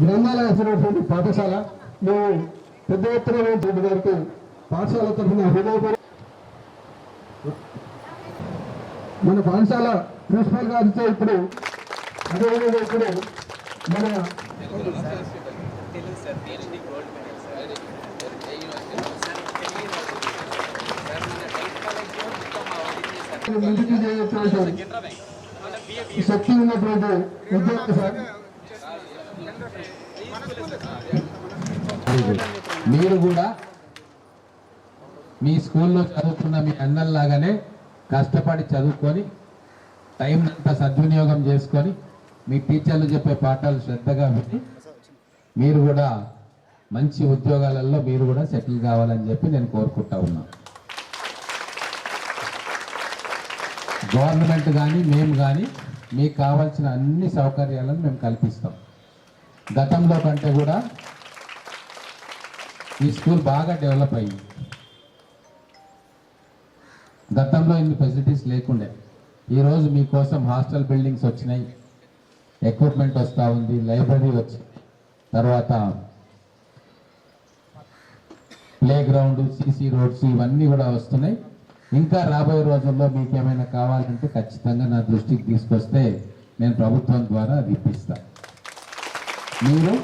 గ్రంథాలయ వేసినటువంటి పాఠశాల మేము పెద్ద ఎత్తున రెడ్డి గారికి పాఠశాల తరఫున హృదయపూర్వక మన పాఠశాల ప్రిన్సిపల్ గారితో ఇప్పుడు అదేవిధంగా ఇప్పుడు మన ముందుకు చేయొచ్చినటువంటి శక్తి ఉన్నటువంటి ఉద్యోగం సార్ మీరు కూడా మీ స్కూల్లో చదువుకున్న మీ అన్నల్లాగానే కష్టపడి చదువుకొని టైం అంతా సద్వినియోగం చేసుకొని మీ టీచర్లు చెప్పే పాఠాలు శ్రద్ధగా విని మీరు కూడా మంచి ఉద్యోగాలలో మీరు కూడా సెటిల్ కావాలని చెప్పి నేను కోరుకుంటా ఉన్నా. గవర్నమెంట్ కానీ మేము కానీ మీకు కావాల్సిన అన్ని సౌకర్యాలను మేము కల్పిస్తాం. గతంలో కంటే కూడా ఈ స్కూల్ బాగా డెవలప్ అయింది గతంలో ఇన్ని ఫెసిలిటీస్ లేకుండే. ఈరోజు మీకోసం హాస్టల్ బిల్డింగ్స్ వచ్చినాయి. ఎక్విప్మెంట్ వస్తూ ఉంది లైబ్రరీ వచ్చి. తర్వాత ప్లే గ్రౌండ్ సీసీ రోడ్స్ ఇవన్నీ కూడా వస్తున్నాయి. ఇంకా రాబోయే రోజుల్లో మీకు ఏమైనా కావాలంటే ఖచ్చితంగా నా దృష్టికి తీసుకొస్తే నేను ప్రభుత్వం ద్వారా అది మీరు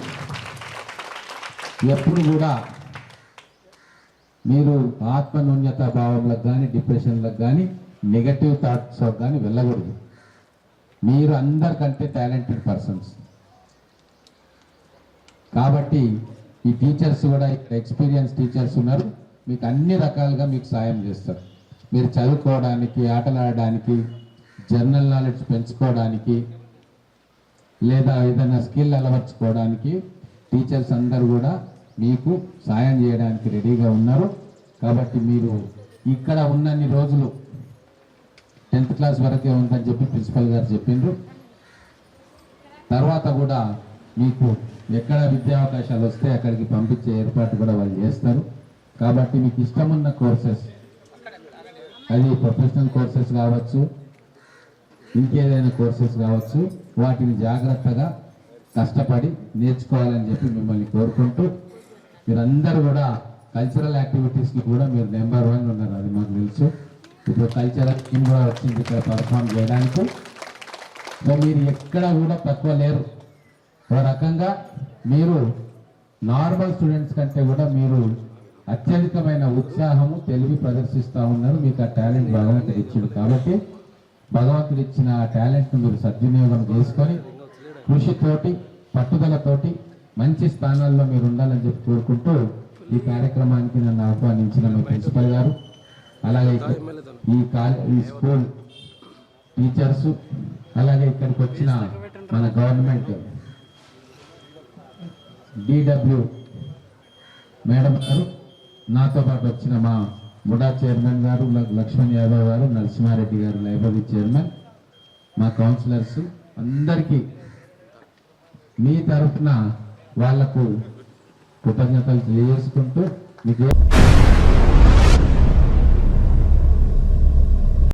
ఎప్పుడు కూడా మీరు ఆత్మన్యూన్యత భావంలకు కానీ డిప్రెషన్లకు కానీ నెగటివ్ థాట్స్ కానీ వెళ్ళకూడదు. మీరు అందరికంటే టాలెంటెడ్ పర్సన్స్ కాబట్టి ఈ టీచర్స్ కూడా ఇక్కడ ఎక్స్పీరియన్స్ టీచర్స్ ఉన్నారు. మీకు అన్ని రకాలుగా మీకు సాయం చేస్తారు. మీరు చదువుకోవడానికి ఆటలాడడానికి జనరల్ నాలెడ్జ్ పెంచుకోవడానికి లేదా ఏదైనా స్కిల్ అలవర్చుకోవడానికి టీచర్స్ అందరూ కూడా మీకు సాయం చేయడానికి రెడీగా ఉన్నారు. కాబట్టి మీరు ఇక్కడ ఉన్నన్ని రోజులు టెన్త్ క్లాస్ వరకే ఉందని చెప్పి ప్రిన్సిపల్ గారు చెప్పిండ్రు. తర్వాత కూడా మీకు ఎక్కడ విద్యా అవకాశాలు వస్తే అక్కడికి పంపించే ఏర్పాటు కూడా వాళ్ళు చేస్తారు. కాబట్టి మీకు ఇష్టమున్న కోర్సెస్ అది ప్రొఫెషనల్ కోర్సెస్ కావచ్చు ఇంకేదైనా కోర్సెస్ కావచ్చు వాటిని జాగ్రత్తగా కష్టపడి నేర్చుకోవాలని చెప్పి మిమ్మల్ని కోరుకుంటూ మీరందరూ కూడా కల్చరల్ యాక్టివిటీస్కి కూడా మీరు నెంబర్ వన్ ఉన్నారు అది మాకు తెలుసు. ఇప్పుడు కల్చరల్ టీమ్ కూడా వచ్చింది ఇక్కడ పర్ఫామ్ చేయడానికి. సో మీరు ఎక్కడ కూడా తక్కువ లేరు. ఒక రకంగా మీరు నార్మల్ స్టూడెంట్స్ కంటే కూడా మీరు అత్యధికమైన ఉత్సాహము తెలివి ప్రదర్శిస్తూ ఉన్నారు. మీకు ఆ టాలెంట్ భగవంతుడు ఇచ్చిండు కాబట్టి భగవంతుడు ఇచ్చిన టాలెంట్ను మీరు సద్వినియోగం చేసుకొని కృషితోటి పట్టుదలతోటి మంచి స్థానాల్లో మీరు ఉండాలని చెప్పి కోరుకుంటూ ఈ కార్యక్రమానికి నన్ను ఆహ్వానించిన మీ ప్రిన్సిపల్ గారు అలాగే ఈ ఈ స్కూల్ టీచర్స్ అలాగే ఇక్కడికి వచ్చిన మన గవర్నమెంట్ డిడబ్ల్యూ మేడం గారు నాతో పాటు వచ్చిన మా ముడా చైర్మన్ గారు లక్ష్మణ్ యాదవ్ గారు నరసింహారెడ్డి గారు లైబ్రరీ చైర్మన్ మా కౌన్సిలర్స్ అందరికీ మీ తరఫున వాళ్ళకు కృతజ్ఞతలు తెలియజేసుకుంటూ మీకు